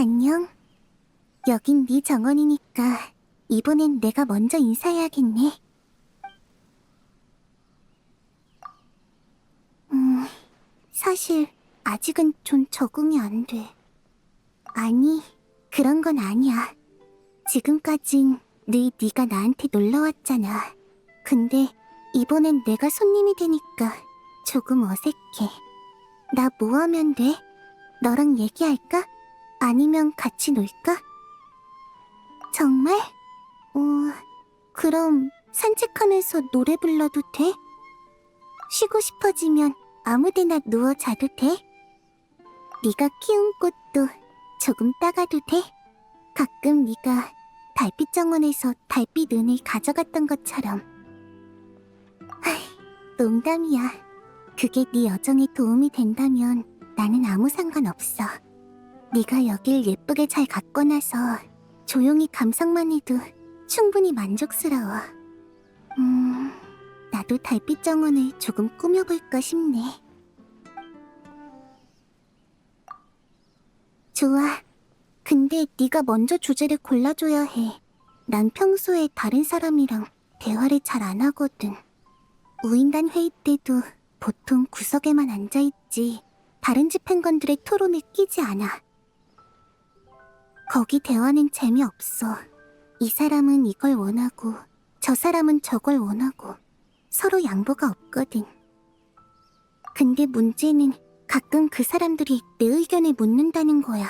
안녕. 여긴 네 정원이니까 이번엔 내가 먼저 인사해야겠네. 음, 사실 아직은 좀 적응이 안 돼. 아니, 그런 건 아니야. 지금까진 늘 네가 나한테 놀러 왔잖아. 근데 이번엔 내가 손님이 되니까 조금 어색해. 나 뭐 하면 돼? 너랑 얘기할까? 아니면 같이 놀까? 정말? 어, 그럼 산책하면서 노래 불러도 돼? 쉬고 싶어지면 아무 데나 누워 자도 돼? 네가 키운 꽃도 조금 따가도 돼? 가끔 네가 달빛 정원에서 달빛 은을 가져갔던 것처럼. 하이, 농담이야. 그게 네 여정에 도움이 된다면 나는 아무 상관없어. 네가 여길 예쁘게 잘 갖고 나서 조용히 감상만 해도 충분히 만족스러워. 음, 나도 달빛 정원을 조금 꾸며볼까 싶네. 좋아. 근데 네가 먼저 주제를 골라줘야 해. 난 평소에 다른 사람이랑 대화를 잘 안 하거든. 우인단 회의 때도 보통 구석에만 앉아있지 다른 집행관들의 토론에 끼지 않아. 거기 대화는 재미없어. 이 사람은 이걸 원하고 저 사람은 저걸 원하고 서로 양보가 없거든. 근데 문제는 가끔 그 사람들이 내 의견을 묻는다는 거야.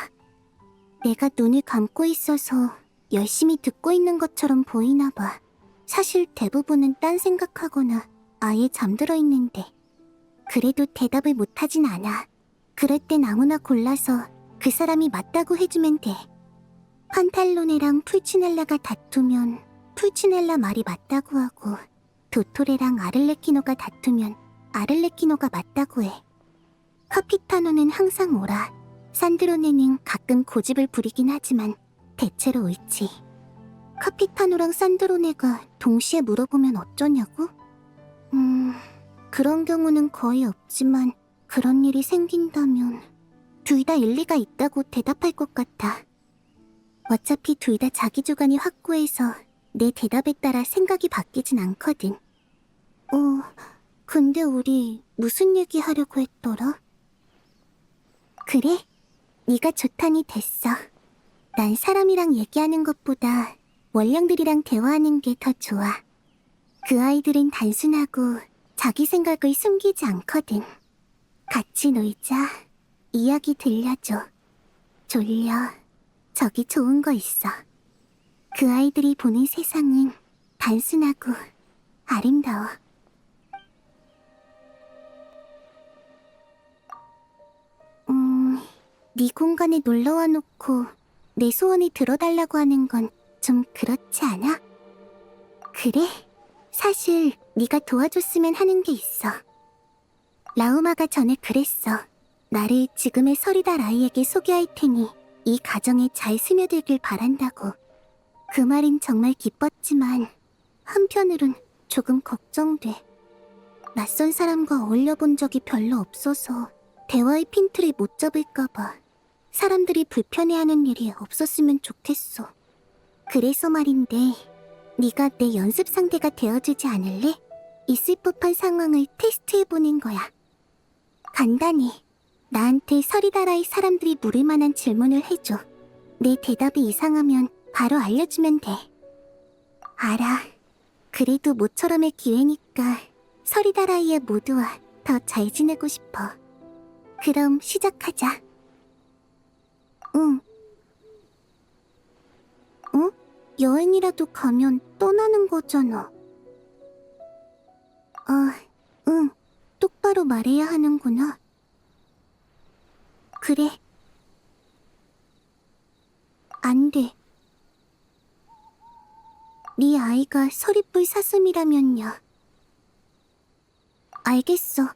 내가 눈을 감고 있어서 열심히 듣고 있는 것처럼 보이나 봐. 사실 대부분은 딴 생각하거나 아예 잠들어 있는데. 그래도 대답을 못하진 않아. 그럴 땐 아무나 골라서 그 사람이 맞다고 해주면 돼. 판탈로네랑 풀치넬라가 다투면 풀치넬라 말이 맞다고 하고 도토레랑 아를레키노가 다투면 아를레키노가 맞다고 해. 카피타노는 항상 오라. 산드로네는 가끔 고집을 부리긴 하지만 대체로 옳지. 카피타노랑 산드로네가 동시에 물어보면 어쩌냐고? 음, 그런 경우는 거의 없지만 그런 일이 생긴다면 둘 다 일리가 있다고 대답할 것 같아. 어차피 둘 다 자기 주관이 확고해서 내 대답에 따라 생각이 바뀌진 않거든. 어, 근데 우리 무슨 얘기 하려고 했더라? 그래? 네가 좋다니 됐어. 난 사람이랑 얘기하는 것보다 원령들이랑 대화하는 게 더 좋아. 그 아이들은 단순하고 자기 생각을 숨기지 않거든. 같이 놀자. 이야기 들려줘. 졸려. 저기 좋은 거 있어. 그 아이들이 보는 세상은 단순하고 아름다워. 음, 네 공간에 놀러와 놓고 내 소원을 들어달라고 하는 건 좀 그렇지 않아? 그래? 사실 네가 도와줬으면 하는 게 있어. 라우마가 전에 그랬어. 나를 지금의 서리다 라이에게 소개할 테니 이 가정에 잘 스며들길 바란다고. 그 말은 정말 기뻤지만 한편으론 조금 걱정돼. 낯선 사람과 어울려 본 적이 별로 없어서 대화의 핀트를 못 잡을까봐 사람들이 불편해하는 일이 없었으면 좋겠어. 그래서 말인데 네가 내 연습 상대가 되어주지 않을래? 있을 법한 상황을 테스트해보는 거야. 간단히 나한테 서리다라의 사람들이 물을 만한 질문을 해줘. 내 대답이 이상하면 바로 알려주면 돼. 알아. 그래도 모처럼의 기회니까 서리다라이의 모두와 더 잘 지내고 싶어. 그럼 시작하자. 응. 어? 여행이라도 가면 떠나는 거잖아. 아, 응. 똑바로 말해야 하는구나. 그래. 안 돼. 네 아이가 서리뿔 사슴이라면요. 알겠어.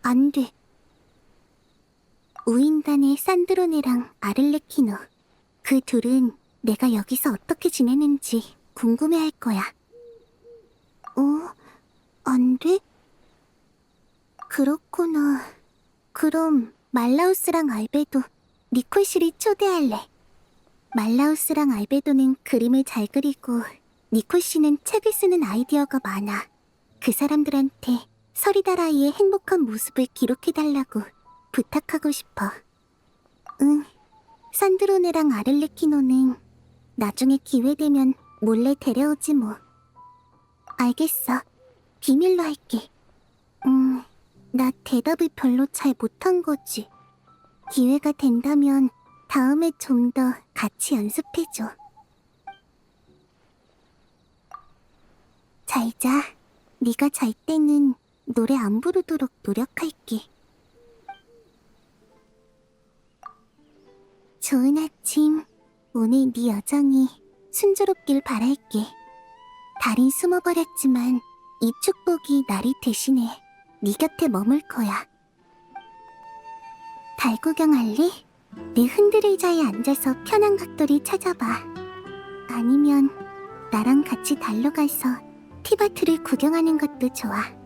안 돼. 우인단의 산드로네랑 아를레키노. 그 둘은 내가 여기서 어떻게 지내는지 궁금해할 거야. 어? 안 돼? 그렇구나. 그럼 말라우스랑 알베도 니콜씨를 초대할래. 말라우스랑 알베도는 그림을 잘 그리고 니콜 씨는 책을 쓰는 아이디어가 많아. 그 사람들한테 서리다라이의 행복한 모습을 기록해달라고 부탁하고 싶어. 응. 산드로네랑 아를레키노는 나중에 기회되면 몰래 데려오지 뭐. 알겠어. 비밀로 할게. 음, 나 대답을 별로 잘 못한 거지. 기회가 된다면 다음에 좀 더 같이 연습해줘. 잘 자. 네가 잘 때는 노래 안 부르도록 노력할게. 좋은 아침. 오늘 네 여정이 순조롭길 바랄게. 달이 숨어버렸지만 이 축복이 나를 대신해 네 곁에 머물 거야. 달 구경할래? 내 흔들 의자에 앉아서 편한 각도를 찾아봐. 아니면 나랑 같이 달로 가서 티바트를 구경하는 것도 좋아.